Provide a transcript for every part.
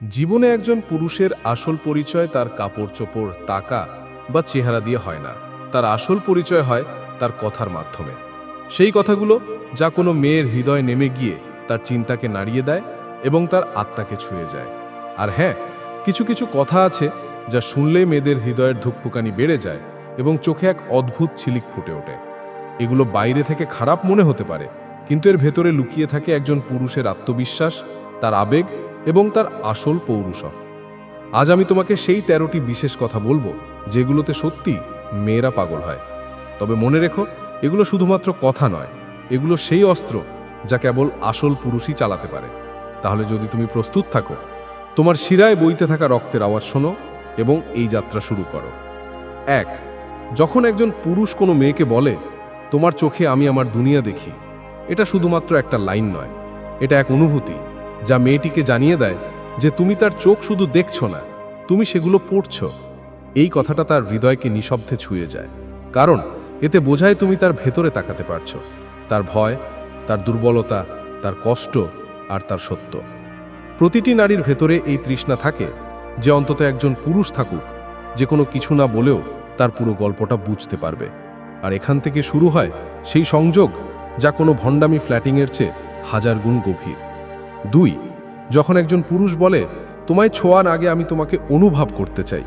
জীবনে একজন পুরুষের আসল পরিচয় তার কাপড় চোপড় তাকা বা চেহারা দিয়ে হয় না। তার আসল পরিচয় হয় তার কথার মাধ্যমে। সেই কথাগুলো যা কোনো মেয়ের হৃদয় নেমে গিয়ে তার চিন্তাকে নাড়িয়ে দেয় এবং তার আত্মাকে ছুঁয়ে যায়। আর হ্যাঁ কিছু কিছু কথা আছে যা শুনলে মেয়েদের হৃদয়ের ধুকপুকানি বেড়ে যায় এবং চোখে এক অদ্ভুত ছিলিক ফুটে ওঠে। এগুলো বাইরে থেকে খারাপ মনে হতে পারে, কিন্তু এর ভেতরে লুকিয়ে থাকে একজন পুরুষের আত্মবিশ্বাস, তার আবেগ এবং তার আসল পৌরুষ আজ আমি তোমাকে সেই তেরোটি বিশেষ কথা বলব, যেগুলোতে সত্যি মেয়েরা পাগল হয়। তবে মনে রেখো, এগুলো শুধুমাত্র কথা নয়, এগুলো সেই অস্ত্র যা কেবল আসল পুরুষই চালাতে পারে। তাহলে যদি তুমি প্রস্তুত থাকো, তোমার শিরায় বইতে থাকা রক্তের আওয়াজ শোনো এবং এই যাত্রা শুরু করো। এক, যখন একজন পুরুষ কোনো মেয়েকে বলে, তোমার চোখে আমি আমার দুনিয়া দেখি, এটা শুধুমাত্র একটা লাইন নয়, এটা এক অনুভূতি। যা মেয়েটিকে জানিয়ে দেয় যে তুমি তার চোখ শুধু দেখছ না, তুমি সেগুলো পড়ছ। এই কথাটা তার হৃদয়কে নিঃশব্দে ছুঁয়ে যায়, কারণ এতে বোঝায় তুমি তার ভেতরে তাকাতে পারছ, তার ভয়, তার দুর্বলতা, তার কষ্ট আর তার সত্য। প্রতিটি নারীর ভেতরে এই তৃষ্ণা থাকে যে অন্তত একজন পুরুষ থাকুক, যে কোনো কিছু না বলেও তার পুরো গল্পটা বুঝতে পারবে। আর এখান থেকে শুরু হয় সেই সংযোগ যা কোনো ভণ্ডামি ফ্ল্যাটিংয়ের চেয়ে হাজার গুণ গভীর। দুই, যখন একজন পুরুষ বলে, তোমায় ছোঁয়ার আগে আমি তোমাকে অনুভব করতে চাই।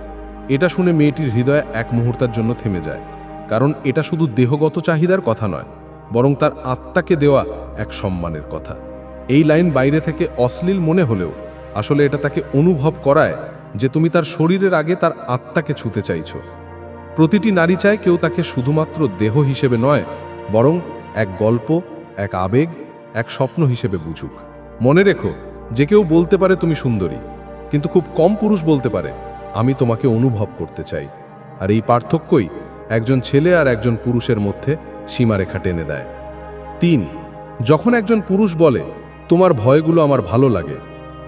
এটা শুনে মেয়েটির হৃদয় এক মুহূর্তের জন্য থেমে যায়, কারণ এটা শুধু দেহগত চাহিদার কথা নয়, বরং তার আত্মাকে দেওয়া এক সম্মানের কথা। এই লাইন বাইরে থেকে অশ্লীল মনে হলেও, আসলে এটা তাকে অনুভব করায় যে তুমি তার শরীরের আগে তার আত্মাকে ছুতে চাইছো। প্রতিটি নারী চায় কেউ তাকে শুধুমাত্র দেহ হিসেবে নয়, বরং এক গল্প, এক আবেগ, এক স্বপ্ন হিসেবে বুঝুক। মনে রেখো যে কেউ বলতে পারে তুমি সুন্দরী, কিন্তু খুব কম পুরুষ বলতে পারে, আমি তোমাকে অনুভব করতে চাই। আর এই পার্থক্যই একজন ছেলে আর একজন পুরুষের মধ্যে সীমারেখা টেনে দেয়। তিন, যখন একজন পুরুষ বলে, তোমার ভয়গুলো আমার ভালো লাগে,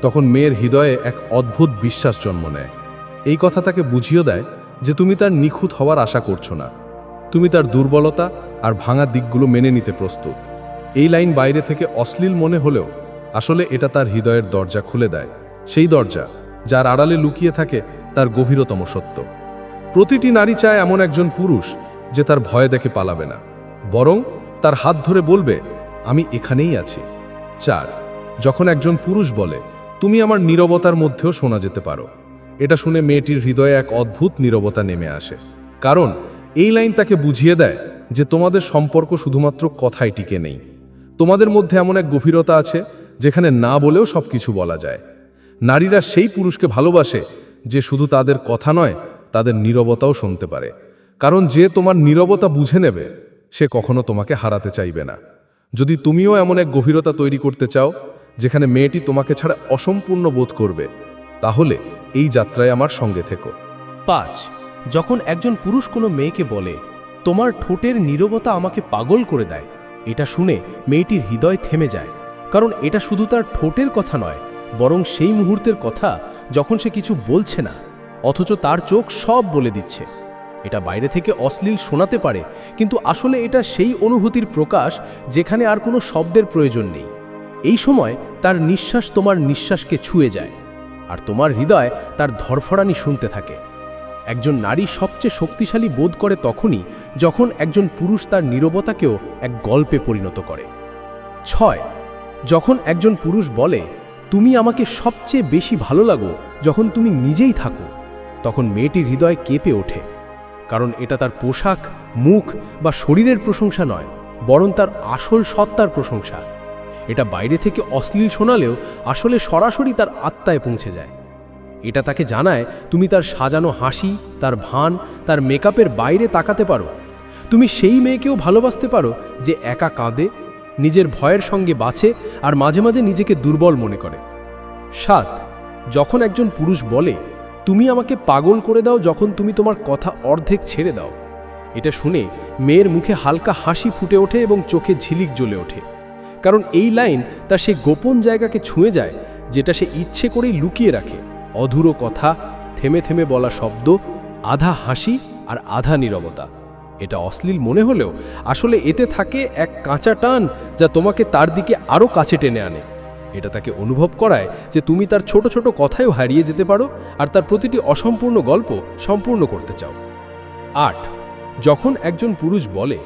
তখন মেয়ের হৃদয়ে এক অদ্ভুত বিশ্বাস জন্ম নেয়। এই কথা তাকে বুঝিয়ে দেয় যে তুমি তার নিখুঁত হওয়ার আশা করছ না। তুমি তার দুর্বলতা আর ভাঙা দিকগুলো মেনে নিতে প্রস্তুত। এই লাইন বাইরে থেকে অশ্লীল মনে হলেও আসলে এটা তার হৃদয়ের দরজা খুলে দেয়। সেই দরজা, যার আড়ালে লুকিয়ে থাকে, তার গভীরতম সত্য। প্রতিটি নারী চায় এমন একজন পুরুষ যে তার ভয় দেখে পালাবে না। বরং তার হাত ধরে বলবে, আমি এখানেই আছি। চার, যখন একজন পুরুষ বলে, তুমি আমার নীরবতার মধ্যেও শোনা যেতে পারো। এটা শুনে মেয়েটির হৃদয়ে এক অদ্ভুত নীরবতা নেমে আসে। কারণ, এই লাইন তাকে বুঝিয়ে দেয় যে তোমাদের সম্পর্ক শুধুমাত্র কথায় টিকে নেই। তোমাদের মধ্যে এমন এক গভীরতা আছে যেখানে না বলেও সব কিছু বলা যায়। নারীরা সেই পুরুষকে ভালোবাসে যে শুধু তাদের কথা নয়, তাদের নীরবতাও শুনতে পারে। কারণ যে তোমার নীরবতা বুঝে নেবে, সে কখনো তোমাকে হারাতে চাইবে না। যদি তুমিও এমন এক গভীরতা তৈরি করতে চাও, যেখানে মেয়েটি তোমাকে ছাড়া অসম্পূর্ণ বোধ করবে, তাহলে এই যাত্রায় আমার সঙ্গে থেকো। পাঁচ, যখন একজন পুরুষ কোনো মেয়েকে বলে, তোমার ঠোঁটের নীরবতা আমাকে পাগল করে দেয়। এটা শুনে মেয়েটির হৃদয় থেমে যায়। কারণ এটা শুধু তার ঠোঁটের কথা নয়, বরং সেই মুহূর্তের কথা যখন সে কিছু বলছে না, অথচ তার চোখ সব বলে দিচ্ছে। এটা বাইরে থেকে অশ্লীল শোনাতে পারে, কিন্তু আসলে এটা সেই অনুভূতির প্রকাশ যেখানে আর কোনো শব্দের প্রয়োজন নেই। এই সময় তার নিঃশ্বাস তোমার নিঃশ্বাসকে ছুঁয়ে যায়, আর তোমার হৃদয় তার ধরফড়ানি শুনতে থাকে। একজন নারী সবচেয়ে শক্তিশালী বোধ করে তখনই যখন একজন পুরুষ তার নীরবতাকেও এক গল্পে পরিণত করে। ছয় যখন একজন পুরুষ বলে, তুমি আমাকে সবচেয়ে বেশি ভালো লাগো যখন তুমি নিজেই থাকো, তখন মেয়েটির হৃদয় কেঁপে ওঠে। কারণ এটা তার পোশাক, মুখ বা শরীরের প্রশংসা নয়, বরং তার আসল সত্তার প্রশংসা। এটা বাইরে থেকে অশ্লীল শোনালেও আসলে সরাসরি তার আত্মায় পৌঁছে যায়। এটা তাকে জানায়, তুমি তার সাজানো হাসি, তার ভান, তার মেকআপের বাইরে তাকাতে পারো। তুমি সেই মেয়েকেও ভালোবাসতে পারো যে একা কাঁদে নিজের ভয়ের সঙ্গে বাঁচে আর মাঝে মাঝে নিজেকে দুর্বল মনে করে। সাত, যখন একজন পুরুষ বলে, তুমি আমাকে পাগল করে দাও যখন তুমি তোমার কথা অর্ধেক ছেড়ে দাও। এটা শুনে মেয়ের মুখে হালকা হাসি ফুটে ওঠে এবং চোখে ঝিলিক জ্বলে ওঠে। কারণ এই লাইন তার সে গোপন জায়গাকে ছুঁয়ে যায়, যেটা সে ইচ্ছে করেই লুকিয়ে রাখে। অধুরো কথা, থেমে থেমে বলা শব্দ, আধা হাসি আর আধা নীরবতা। এটা অশ্লীল মনে হলেও আসলে এতে থাকে এক কাঁচা টান যা তোমাকে তার দিকে আরও কাছে টেনে আনে। এটা তাকে অনুভব করায় যে তুমি তার ছোট ছোট কথায়ও হারিয়ে যেতে পারো আর তার প্রতিটি অসম্পূর্ণ গল্প সম্পূর্ণ করতে চাও। আট, যখন একজন পুরুষ বলে,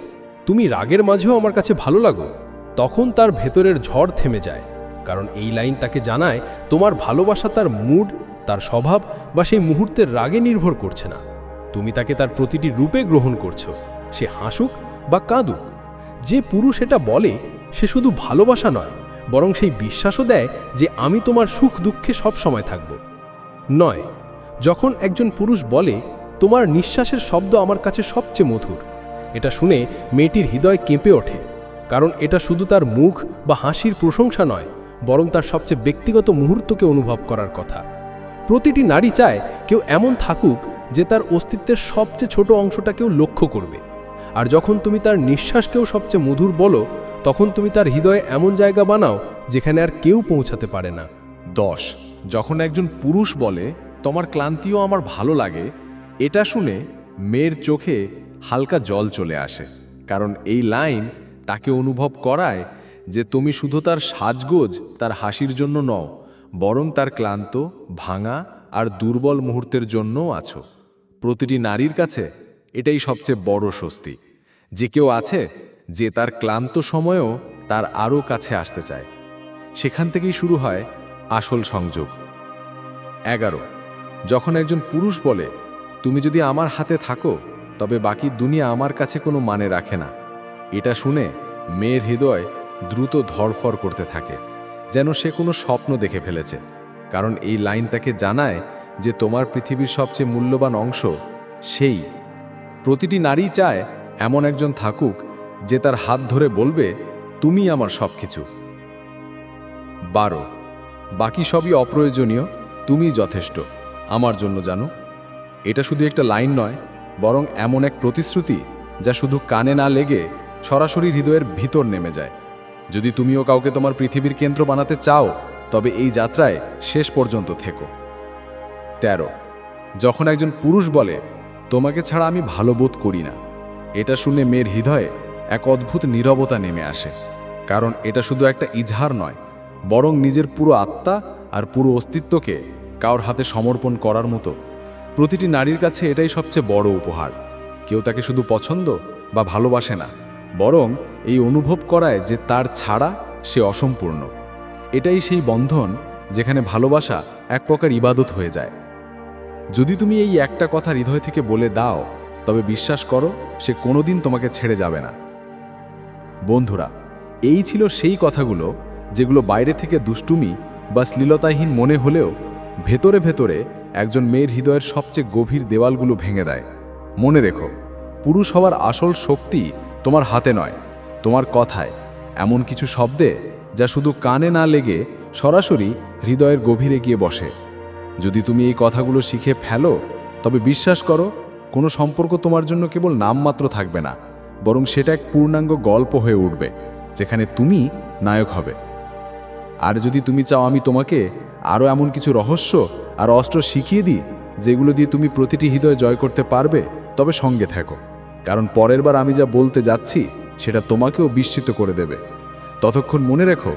তুমি রাগের মাঝেও আমার কাছে ভালো লাগো, তখন তার ভেতরের ঝড় থেমে যায়, কারণ এই লাইন তাকে জানায় তোমার ভালোবাসা তার মুড, তার স্বভাব বা সেই মুহূর্তের রাগে নির্ভর করছে না। তুমি তাকে তার প্রতিটি রূপে গ্রহণ করছ। সে হাসুক বা কাঁদুক, যে পুরুষ এটা বলে, সে শুধু ভালোবাসা নয়, বরং সেই বিশ্বাসও দেয় যে আমি তোমার সুখ দুঃখে সব সময় থাকব। নয়, যখন একজন পুরুষ বলে, তোমার নিঃশ্বাসের শব্দ আমার কাছে সবচেয়ে মধুর। এটা শুনে মেয়েটির হৃদয় কেঁপে ওঠে, কারণ এটা শুধু তার মুখ বা হাসির প্রশংসা নয়, বরং তার সবচেয়ে ব্যক্তিগত মুহূর্তকে অনুভব করার কথা। প্রতিটি নারী চায় কেউ এমন থাকুক যে তার অস্তিত্বের সবচেয়ে ছোট অংশটাকেও লক্ষ্য করবে। আর যখন তুমি তার নিঃশ্বাসকেও সবচেয়ে মধুর বলো, তখন তুমি তার হৃদয়ে এমন জায়গা বানাও যেখানে আর কেউ পৌঁছাতে পারে না। দশ। যখন একজন পুরুষ বলে, তোমার ক্লান্তিও আমার ভালো লাগে, এটা শুনে মেয়ের চোখে হালকা জল চলে আসে। কারণ এই লাইন তাকে অনুভব করায় যে তুমি শুধু তার সাজগোজ, তার হাসির জন্য নও, বরং তার ক্লান্ত, ভাঙা আর দুর্বল মুহূর্তের জন্যও আছো। প্রতিটি নারীর কাছে এটাই সবচেয়ে বড় স্বস্তি। যে কেউ আছে যে তার ক্লান্ত সময়েও তার আরও কাছে আসতে চায়। সেখান থেকেই শুরু হয় আসল সংযোগ। এগারো। যখন একজন পুরুষ বলে, তুমি যদি আমার হাতে থাকো, তবে বাকি দুনিয়া আমার কাছে কোনো মানে রাখে না। এটা শুনে মেয়ের হৃদয় দ্রুত ধরফর করতে থাকে, যেন সে কোনো স্বপ্ন দেখে ফেলেছে। কারণ এই লাইন তাকে জানায় যে তোমার পৃথিবীর সবচেয়ে মূল্যবান অংশ, সেই। প্রতিটি নারী চায় এমন একজন থাকুক যে তার হাত ধরে বলবে, তুমি আমার সব কিছু বারো। বাকি সবই অপ্রয়োজনীয় তুমি যথেষ্ট, আমার জন্য জানো। এটা শুধু একটা লাইন নয়, বরং এমন এক প্রতিশ্রুতি যা শুধু কানে না লেগে সরাসরি হৃদয়ের ভিতর নেমে যায়। যদি তুমিও কাউকে তোমার পৃথিবীর কেন্দ্র বানাতে চাও, তবে এই যাত্রায় শেষ পর্যন্ত থেকো। তেরো। যখন একজন পুরুষ বলে, তোমাকে ছাড়া আমি ভালো বোধ করি না। এটা শুনে মেয়ের হৃদয়ে এক অদ্ভুত নীরবতা নেমে আসে। কারণ এটা শুধু একটা ইজহার নয়, বরং নিজের পুরো আত্মা আর পুরো অস্তিত্বকে কারোর হাতে সমর্পণ করার মতো। প্রতিটি নারীর কাছে এটাই সবচেয়ে বড় উপহার। কেউ তাকে শুধু পছন্দ বা ভালোবাসে না, বরং এই অনুভব করায় যে তার ছাড়া সে অসম্পূর্ণ। এটাই সেই বন্ধন যেখানে ভালোবাসা এক প্রকার ইবাদত হয়ে যায়। যদি তুমি এই একটা কথা হৃদয় থেকে বলে দাও, তবে বিশ্বাস করো, সে কোনোদিন তোমাকে ছেড়ে যাবে না। বন্ধুরা, এই ছিল সেই কথাগুলো যেগুলো বাইরে থেকে দুষ্টুমি বা শ্লীলতাহীন মনে হলেও ভেতরে ভেতরে একজন মেয়ের হৃদয়ের সবচেয়ে গভীর দেওয়ালগুলো ভেঙে দেয়। মনে রেখো, পুরুষ হওয়ার আসল শক্তি তোমার হাতে নয়, তোমার কথায়। এমন কিছু শব্দে যা শুধু কানে না লেগে সরাসরি হৃদয়ের গভীরে গিয়ে বসে। যদি তুমি এই কথাগুলো শিখে ফেলো, তবে বিশ্বাস করো, কোনো সম্পর্ক তোমার জন্য কেবল নামমাত্র থাকবে না, বরং সেটা এক পূর্ণাঙ্গ গল্প হয়ে উঠবে, যেখানে তুমি নায়ক হবে। আর যদি তুমি চাও আমি তোমাকে আরও এমন কিছু রহস্য আর অস্ত্র শিখিয়ে দিই, যেগুলো দিয়ে তুমি প্রতিটি হৃদয় জয় করতে পারবে, তবে সঙ্গে থাকো। কারণ পরের বার আমি যা বলতে যাচ্ছি, সেটা তোমাকেও বিস্মিত করে দেবে। ততক্ষণ মনে রেখো,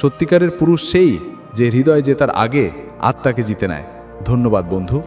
সত্যিকারের পুরুষ সেই যে হৃদয় জেতার আগে আত্মাকে জিতে নেয়। ধন্যবাদ বন্ধু।